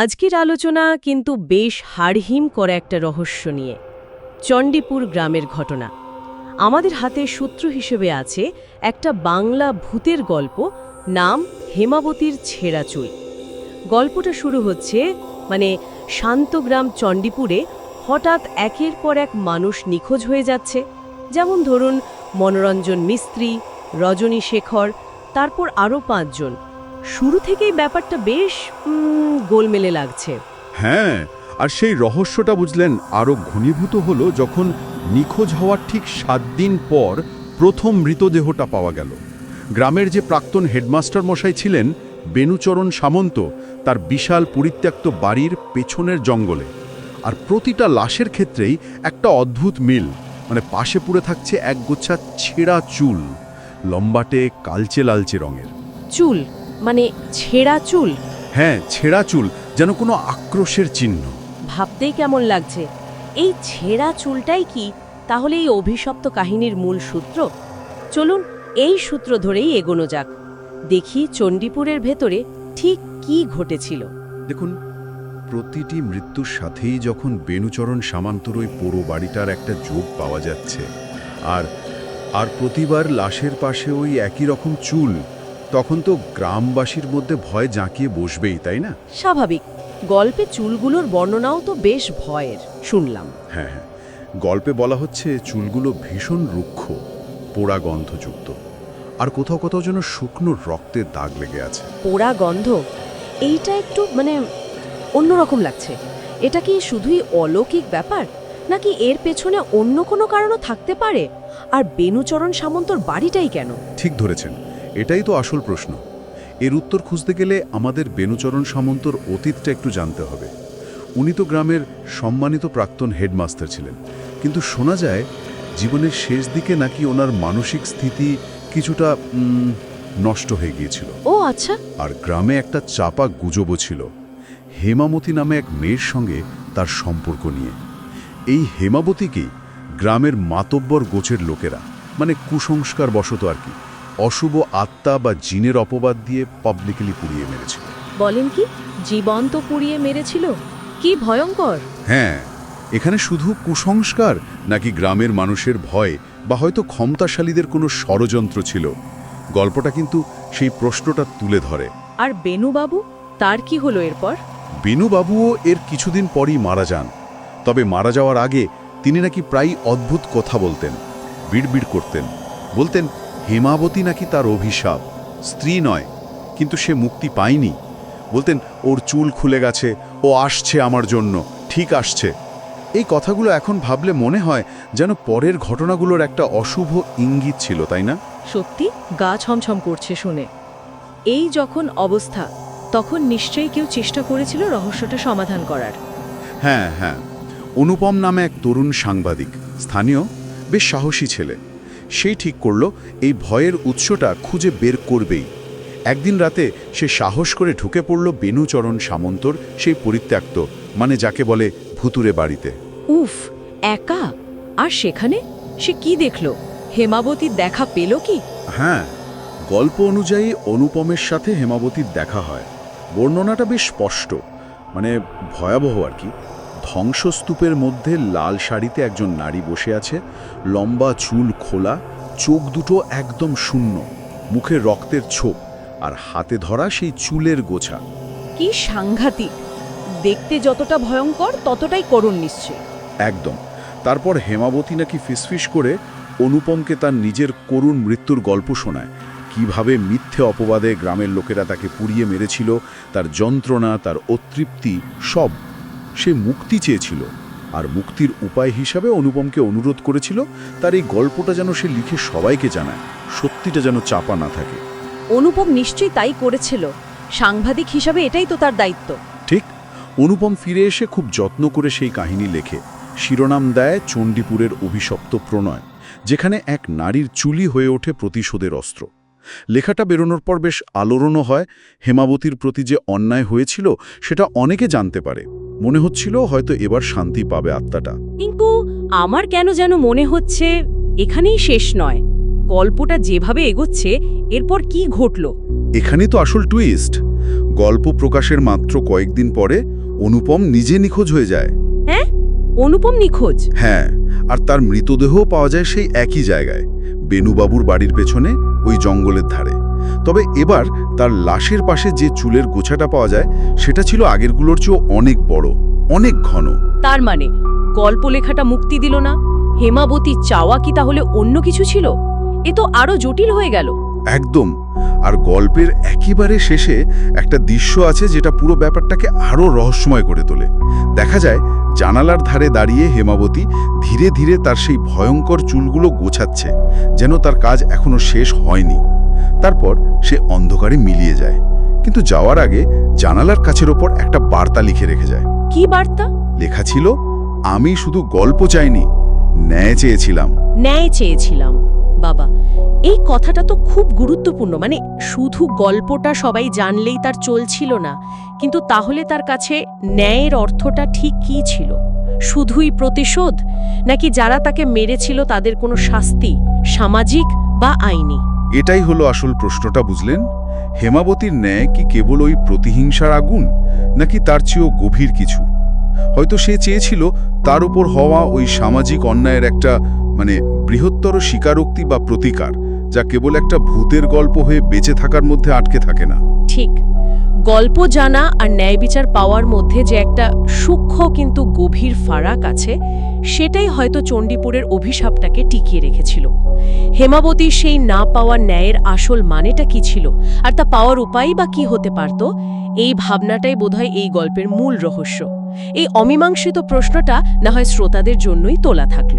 আজকের আলোচনা কিন্তু বেশ হাড়হিম করা একটা রহস্য নিয়ে। চণ্ডীপুর গ্রামের ঘটনা। আমাদের হাতে সূত্র হিসেবে আছে একটা বাংলা ভূতের গল্প, নাম হেমাবতীর ছেঁড়া চুল। গল্পটা শুরু হচ্ছে মানে শান্তগ্রাম চণ্ডীপুরে হঠাৎ একের পর এক মানুষ নিখোঁজ হয়ে যাচ্ছে। যেমন ধরুন, মনোরঞ্জন মিস্ত্রি, রজনী শেখর, তারপর আরও পাঁচজন। শুরু থেকেই ব্যাপারটা বেশ গোলমেলে লাগছে। হ্যাঁ আর সেই রহস্যটা বুঝলেন আরও ঘনীভূত হলো যখন নিখোঁজ হওয়ার ঠিক সাত দিন পর প্রথম মৃতদেহটা পাওয়া গেল। গ্রামের যে প্রাক্তন হেডমাস্টার মশাই ছিলেন বেনুচরণ সামন্ত তার বিশাল পরিত্যক্ত বাড়ির পেছনের জঙ্গলে। আর প্রতিটা লাশের ক্ষেত্রেই একটা অদ্ভুত মিল মানে পাশে পুড়ে থাকছে একগুচ্ছা ছেঁড়া চুল লম্বাটে কালচে লালচে রঙের। চুল? মানে ছেঁড়া চুল? হ্যাঁ ছেঁড়া চুল যেন কোনো আক্রোশের চিহ্ন। ভাবতেই কেমন লাগছে। এই ছেঁড়া চুলটাই কি? তাহলে এই অভিশপ্ত কাহিনীর মূল সূত্র? চলুন এই সূত্র ধরেই এগোনো যাক। দেখি চণ্ডীপুরের ভেতরে ঠিক কি ঘটেছিল। দেখুন প্রতিটি মৃত্যুর সাথেই যখন বেনুচরণ সামান্তর ওই পোড়ো বাড়িটার একটা যোগ পাওয়া যাচ্ছে আর আর প্রতিবার লাশের পাশে ওই একই রকম চুল তখন তো গ্রামবাসীর মধ্যে ভয় জাঁকিয়ে বসবেই তাই না? স্বাভাবিক। গল্পে চুলগুলোর বর্ণনাও তো বেশ ভয়ের শুনলাম। হ্যাঁ হ্যাঁ। গল্পে বলা হচ্ছে চুলগুলো ভীষণ রুক্ষ পোড়া গন্ধযুক্ত। আর কোথাও কোথাও যেন শুকনো রক্তের দাগ লেগে আছে। পোড়া গন্ধ? এইটা একটু মানে অন্যরকম লাগছে। এটা কি শুধুই অলৌকিক ব্যাপার? নাকি এর পেছনে অন্য কোনো কারণও থাকতে পারে? আর বেনুচরণ সামন্তর বাড়িটাই কেন? ঠিক ধরেছেন। এটাই তো আসল প্রশ্ন। এর উত্তর খুঁজতে গেলে আমাদের বেনুচরণ সামন্তর অতীতটা একটু জানতে হবে। উনি তো গ্রামের সম্মানিত প্রাক্তন হেডমাস্টার ছিলেন। কিন্তু শোনা যায় জীবনের শেষ দিকে নাকি ওনার মানসিক স্থিতি কিছুটা নষ্ট হয়ে গিয়েছিল। ও আচ্ছা। আর গ্রামে একটা চাপা গুজবও ছিল। হেমামতি নামে এক মেয়ের সঙ্গে তার সম্পর্ক নিয়ে। এই হেমাবতীকেই গ্রামের মাতব্বর গোছের লোকেরা মানে কুসংস্কার বশত আর কি অশুভ আত্মা বা জিনের অপবাদ দিয়ে পাবলিকলি পুড়িয়ে মেরেছিল। বলেন কি? জীবন্ত পুড়িয়ে মেরেছিল? কি ভয়ঙ্কর! হ্যাঁ এখানে শুধু কুসংস্কার নাকি গ্রামের মানুষের ভয় বা হয়তো ক্ষমতাশালীদের কোনো ষড়যন্ত্র ছিল? গল্পটা কিন্তু সেই প্রশ্নটা তুলে ধরে। আর বেনুবাবু? তার কি হলো এরপর? বেনুবাবুও এর কিছুদিন পরই মারা যান। তবে মারা যাওয়ার আগে তিনি নাকি প্রায় অদ্ভুত কথা বলতেন বিড়বিড় করতেন বলতেন হেমাবতী নাকি তার অভিশাপ? স্ত্রী নয় কিন্তু সে মুক্তি পায়নি। বলতেন ওর চুল খুলে গেছে ও আসছে আমার জন্য ঠিক আসছে। এই কথাগুলো এখন ভাবলে মনে হয় যেন পরের ঘটনাগুলোর একটা অশুভ ইঙ্গিত ছিল তাই না? সত্যি গা ছমছম করছে শুনে। এই যখন অবস্থা তখন নিশ্চয়ই কেউ চেষ্টা করেছিল রহস্যটা সমাধান করার। হ্যাঁ হ্যাঁ। অনুপম নামে এক তরুণ সাংবাদিক স্থানীয় বেশ সাহসী ছেলে। সেই ঠিক করল এই ভয়ের উৎসটা খুঁজে বের করবেই। একদিন রাতে সে সাহস করে ঢুকে পড়ল বেনুচরণ সামন্তর সেই পরিত্যক্ত মানে যাকে বলে ভুতুরে বাড়িতে। উফ একা? আর সেখানে? সে কি দেখল? হেমাবতীর দেখা পেল কি? হ্যাঁ গল্প অনুযায়ী অনুপমের সাথে হেমাবতীর দেখা হয়। বর্ণনাটা বেশ স্পষ্ট মানে ভয়াবহ আর কি। ধ্বংসস্তূপের মধ্যে লাল শাড়িতে একজন নারী বসে আছে লম্বা চুল খোলা চোখ দুটো একদম শূন্য মুখে রক্তের ছোপ আর হাতে ধরা সেই চুলের গোছা। কি সাংঘাতিক! দেখতে যতটা ভয়ঙ্কর ততটাই করুণ নিশ্চয়। একদম। তারপর হেমাবতী নাকি ফিসফিস করে অনুপমকে তার নিজের করুণ মৃত্যুর গল্প শোনায়। কীভাবে মিথ্যে অপবাদে গ্রামের লোকেরা তাকে পুড়িয়ে মেরেছিল তার যন্ত্রণা তার অতৃপ্তি সব সে মুক্তি চেয়েছিল আর মুক্তির উপায় হিসাবে অনুপমকে অনুরোধ করেছিল তার এই গল্পটা যেন সে লিখে সবাইকে জানায় সত্যিটা যেন চাপা না থাকে। অনুপম নিশ্চয়ই তাই করেছিল। সাংবাদিক হিসাবে এটাই তো তার দায়িত্ব। ঠিক অনুপম ফিরে এসে খুব যত্ন করে সেই কাহিনী লেখে। শিরোনাম দেয় চণ্ডীপুরের অভিশপ্ত প্রণয় যেখানে এক নারীর চুলি হয়ে ওঠে প্রতিশোধের অস্ত্র। লেখাটা বেরোনোর পর বেশ আলোড়নও হয়। হেমাবতীর প্রতি যে অন্যায় হয়েছিল সেটা অনেকে জানতে পারে। মনে হচ্ছিল হয়তো এবার শান্তি পাবে আত্মাটা। কিন্তু আমার কেন যেন মনে হচ্ছে এখানেই শেষ নয়। গল্পটা যেভাবে এগোচ্ছে এরপর কি ঘটল? এখানে তো আসল টুইস্ট গল্প প্রকাশের মাত্র কয়েকদিন পরে অনুপম নিজে নিখোঁজ হয়ে যায়। হ্যাঁ? অনুপম নিখোঁজ? হ্যাঁ আর তার মৃতদেহও পাওয়া যায় সেই একই জায়গায়। বেনুবাবুর বাড়ির পেছনে ওই জঙ্গলের ধারে। তবে এবার তার লাশের পাশে যে চুলের গোছাটা পাওয়া যায় সেটা ছিল আগেরগুলোর চেয়েও অনেক বড় অনেক ঘন। তার মানে গল্প লেখাটা মুক্তি দিল না? হেমাবতী চাওয়া কি তাহলে অন্য কিছু ছিল? এ তো আরও জটিল হয়ে গেল। একদম। আর গল্পের একেবারে শেষে একটা দৃশ্য আছে যেটা পুরো ব্যাপারটাকে আরও রহস্যময় করে তোলে। দেখা যায় জানালার ধারে দাঁড়িয়ে হেমাবতী ধীরে ধীরে তার সেই ভয়ঙ্কর চুলগুলো গোছাচ্ছে যেন তার কাজ এখনও শেষ হয়নি। তারপর সে অন্ধকারে মিলিয়ে যায়। কিন্তু যাওয়ার আগে জানালার কাছের ওপর একটা বার্তা লিখে রেখে যায়। কি বার্তা? লেখা ছিল আমি শুধু গল্প চাইনি ন্যায় চেয়েছিলাম। ন্যায় চেয়েছিলাম বাবা। এই কথাটা তো খুব গুরুত্বপূর্ণ। মানে শুধু গল্পটা সবাই জানলেই তার চলছিল না কিন্তু তাহলে তার কাছে ন্যায়ের অর্থটা ঠিক কী ছিল? শুধুই প্রতিশোধ? নাকি যারা তাকে মেরেছিল তাদের কোনো শাস্তি সামাজিক বা আইনি? এটাই হলো আসল প্রশ্নটা, বুঝলেন? হেমাবতীর ন্যায় কি কেবল ওই প্রতিহিংসার আগুন, নাকি তার চেয়েও গভীর কিছু? হয়তো সে চেয়েছিল তার উপর হওয়া ওই সামাজিক অন্যায়ের একটা মানে বৃহত্তর স্বীকারোক্তি বা প্রতিকার, যা কেবল একটা ভূতের গল্প হয়ে বেঁচে থাকার মধ্যে আটকে থাকে না। ঠিক। গল্প জানা আর ন্যায় বিচার পাওয়ার মধ্যে যে একটা সূক্ষ্ম কিন্তু গভীর ফারাক আছে সেটাই হয়তো চণ্ডীপুরের অভিশাপটাকে টিকিয়ে রেখেছিল। হেমাবতীর সেই না পাওয়া ন্যায়ের আসল মানেটা কি ছিল? আর তা পাওয়ার উপায়ই বা কি হতে পারত? এই ভাবনাটাই বোধহয় এই গল্পের মূল রহস্য। এই অমীমাংসিত প্রশ্নটা না হয় শ্রোতাদের জন্যই তোলা থাকল।